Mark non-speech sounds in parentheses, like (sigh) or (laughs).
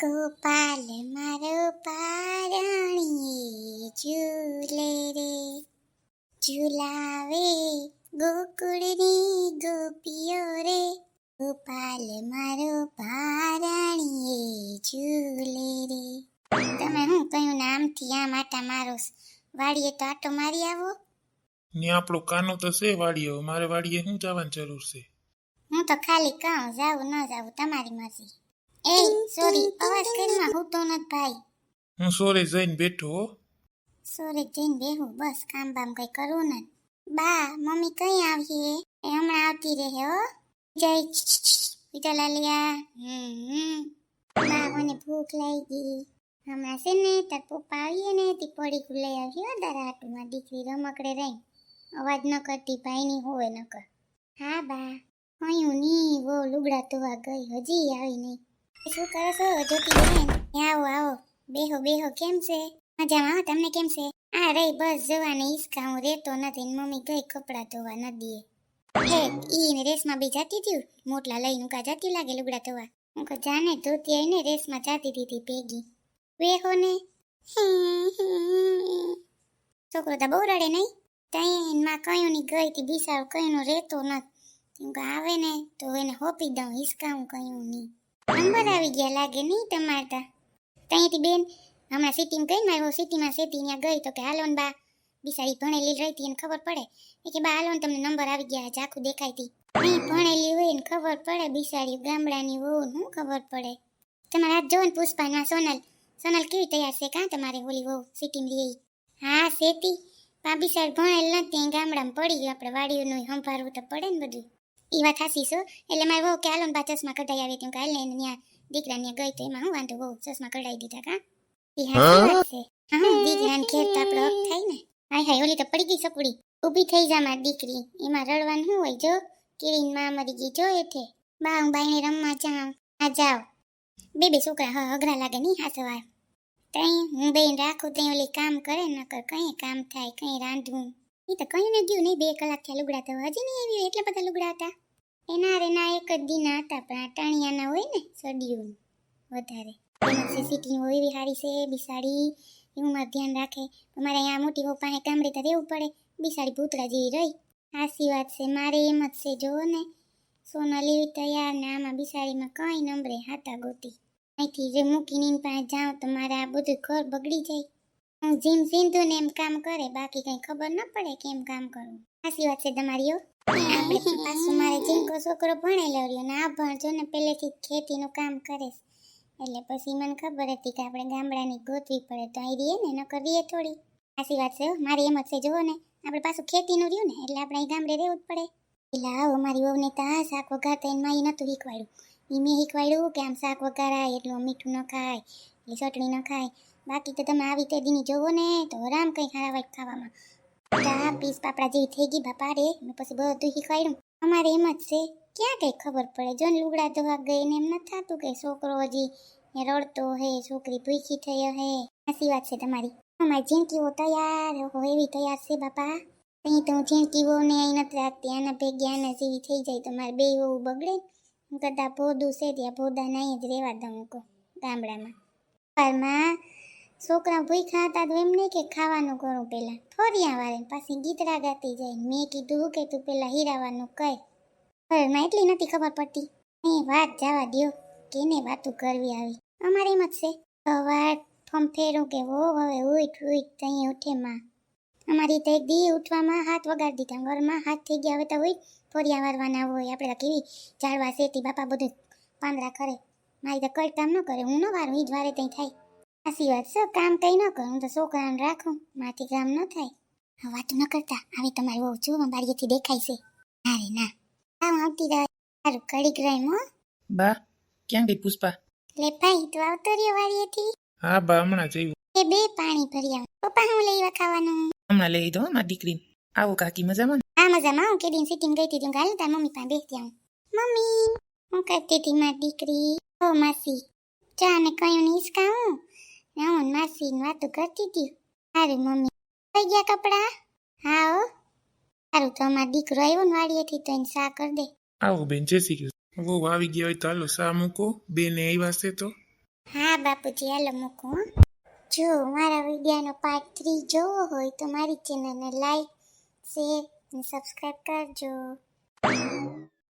ગોપાલ મારો પારણીએ ઝૂલે રે. ઝૂલાવે ગોકુળની ગોપીઓ રે. ગોપાલ મારો પારણીએ ઝૂલે રે. તમે હું કયું નામથી આમ આટા મારો વાડીએ તો આટો મારી આવો? ને આપણો કાનો તો છે વાડીએ મારે વાડીએ શું જવાની જરૂર છે? હું તો ખાલી કહું જાવું ન જાવું તમારી મરજી. એ સોરી અવાજ કરીમાં હું તો નથી ભાઈ હું સોરે જઈને બેઠો હો. સોરે જઈને બેહું બસ કામ બામ કઈ કરવું ને. બા મમ્મી કઈ આવીએ એ હમણાં આવતી રહે હો. જય પીટા લાલિયા હમ. બા મને ભૂખ લાગી. હમણાં છે ને તાર પપ્પા આવીએ ને તે પડી લઈ આવ્યો તારા હાટુમાં દીકરી રમકડે રહી અવાજ ન કરતી ભાઈની હોય ન કર હા બા. કયું ની બહુ લુગડા ધોવા ગઈ હજી આવી નહીં. શું કરો છો? જોતી બેન આવો આવો. બેહો બેહો. કેમ છે? મજામાં આવો તમને કેમ છે? આ રહી, બસ જવાને. ઈસકા હું રહેતો નથી મમ્મી ગઈ કપડાં ધોવા નદીએ. હે, ઈ ને રેસમાં બી જાતી હતી મોટલા લઈને હું કા જાતી લાગે લુગડા ધોવા. હું કા જાને ધોતી આવીને રેસમાં જાતી હતી ભેગી. બેહો ને. (laughs) છોકરો તો બહુ રડે નહીં ત્યાં માં કયું ની ગઈ હતી બિસારો કયું રહેતો નથી. આવે ને, તો એને હોપી દઉં. હિસકા હું કયું નહીં નંબર આવી ગયા લાગે નહીં તમારે તા. ત્યાંથી બેન, હમણાં સિટીમાં ગઈ મારી સિટીમાં સેતી ત્યાં ગઈ તો કે, હાલો ને બા. બિસારી ભણેલી રહી હતી એને ખબર પડે. એ કે, બા, હાલો તમને નંબર આવી ગયા ઝાખું દેખાયતી નહીં ભણેલી હોય ને ખબર પડે, બિસારી ગામડાની ને શું ખબર પડે. તમારે હાથ જોવો ને પુષ્પાના સોનલ. સોનલ કેવી તૈયાર છે કાં તમારે ઓલી વહુ સિટીમાં રહી હા, સેતી. બા, બિસાર ભણેલ નથી ગામડામાં પડી આપણે વાડીઓનું સંભાળવું તો પડે ને બધું ઈ વાત હાસી છો એટલે મારે બહુ કે હાલો ને બા ચશ્મા કઢાઈ આવી હતી કાલે ને ત્યાં દીકરા ને ગઈ તો એમાં હું વાંધો બહુ ચશ્મા કઢાઈ દીધા કા ઈ હાચી વાત છે હા દીકરાને ઘેર તો આપણો હક થાય ને હાય હાય ઓલી તો પડી ગઈ સપડી ઊભી થઈ જા મારી દીકરી એમાં રડવાનું શું હોય જો કિરીનમાં મરી ગઈ જો એઠે બા હું બાઈને રમવા જાઉં આ જાઓ બે બે છોકરા હ અઘરા લાગે નહીં હા સવાર તઈ હું બેન રાખું તઈ ઓલી કામ કરે નકર કઈ કામ થાય કઈ રાંધવું એ તો કઈ ને ગયું નહીં બે કલાક થયા લુગડા તો હજી નહીં આવ્યું એટલા બધા લુગડા હતા એના રેના એક જ દીના હતા, પણ અટાણિયાના હોય ને સડિયું વધારે. એમાં સીસીટીવી હોય એવી સારી છે, બિસાડી, એવું ધ્યાન રાખે. અમારે અહીંયા મોટી બહુ પાસે તો રહેવું પડે, બિસાડી ભૂતરા જેવી રહી. સાચી વાત છે, મારે એમ જ છે જોવો ને. સોના લેવી તૈયાર ને આમાં બિસાડીમાં કઈ નંબરે હાથા ગોતી. અહીંથી જે મૂકીને પાસે જાઉં તો મારે આ બધું ઘર બગડી જાય. હું જીમ સિંધુ ને એમ કામ કરે, બાકી કંઈ ખબર ન પડે કેમ કામ કરવું સાચી વાત છે તમારી. પાછું મારે જીમકો છોકરો ભણેલો રહ્યો ને આ ભણજો ને પહેલેથી ખેતીનું કામ કરે એટલે પછી મને ખબર હતી કે આપણે ગામડાની ગોતવી પડે તો અહીં રહીએ ને ન કરીએ થોડી. સાચી વાત છે મારી એમ જ છે, જુઓ ને. આપણે પાછું ખેતીનું રહ્યું ને, એટલે આપણે અહીં ગામડે રહેવું જ પડે. એટલે આવો, મારી વહુને તો આ શાક વઘારતા એને માઈ નહોતું શીખવાડ્યું. એ મેં શીખવાડ્યું કે આમ શાક વઘારાય, એટલું મીઠું ન ખાય, એટલે ચટણી ન ખાય. બાકી તો તમે આવી તે દીની જોવો ને, તો આરામ કંઈ ખાવા ખાવામાં. પીસ પાપડા જેવી થઈ ગઈ, બાપા, રે. મેં પછી બધું શીખવાડ્યું અમારે એમ જ છે. ક્યાં કઈ ખબર પડે? જો ને લુગડા ધોવા ગઈ ને એમ ન થતું કે છોકરો હજી રડતો હે, છોકરી ભૂખી થઈ હે. સાચી વાત છે તમારી. અમારી જિંદગીઓ તૈયાર એવી તૈયાર છે, બાપા. અહીં તો હું જિંદગીઓ ને અહીં નથી રાખતી. આના ભેગ્યા આના જેવી થઈ જાય તો મારે બે વહુ બગડે. હું કદાચ ભોદું છે ત્યાં ભોદા નહીં જ રહેવા દઉં કહું ગામડામાં. છોકરા ભૂખ્યા હતા તો એમ નહીં કે ખાવાનું કરું પહેલાં. થોરિયા વારે પાછી ગીતડા ગાતી જાય. મેં કીધું કે તું પહેલાં હીરાવાનું કર. ઘરમાં એટલી નથી ખબર પડતી. એ વાત જવા દ્યો. કેને વાતું કરવી આવી? અમારે એમ જ છે. સવાર ફમ ફેરું કે હો હવે ઉઠ ઉઠ તઈ ઉઠે માં. અમારી તો એક દી ઉઠવામાં હાથ વગાડી દીધા. ઘરમાં હાથ થઈ ગયા હવે તો હોય. ફોરિયા વારવાના હોય. આપણે તો કેવી ઝાડવા સેતી બાપા બધું પાંદડા કરે મારી તો કરતા ન કરે. હું ન વારું. એ જ વારે ત્યાં થાય. સાચી વાત છે કામ કંઈ ન કરું તો છોકરાને રાખું માથી કામ ન થાય વાતું ન કરતા આવી તમારી બહુ જોવા બારીએથી દેખાય છે ના રે ના કામ આવતી રહે સારું કડીક રહે મો બા ક્યાં ગઈ પુષ્પા લે ભાઈ તું આવતો રહ્યો વાડીએથી હા બા હમણાં જ એ બે પાણી ભરી આવ પપ્પા હું લઈ ખાવાનું હમણાં લઈ દો મારી દીકરી આવો કાકી મજામાં હા મજામાં હું કેદીન સિટિંગ ગઈ હતી ગાલ તાર મમ્મી પાસે બેસી આવું મમ્મી હું કરતી હતી મારી દીકરી ઓ માસી ચા ને કયું ને હિસકા હું ને હું ને માસી વાતો કરતી હતી. સારું મમ્મી થઈ ગયા કપડા? હા હો. સારું તો અમારો દીકરો આવ્યો ને વાડીએથી તો એને સા કરી દે. આવો બેન જય શ્રી કૃષ્ણ. વહુ આવી ગયા હોય તો હાલો સા મૂકો. બેને આવ્યા છે તો. હા બાપુજી હાલો મૂકો જો મારા વિડિયાનો પાર્ટ થ્રી જોવો હોય તો મારી ચેનલને લાઈક શેર અને સબસ્ક્રાઈબ કરજો.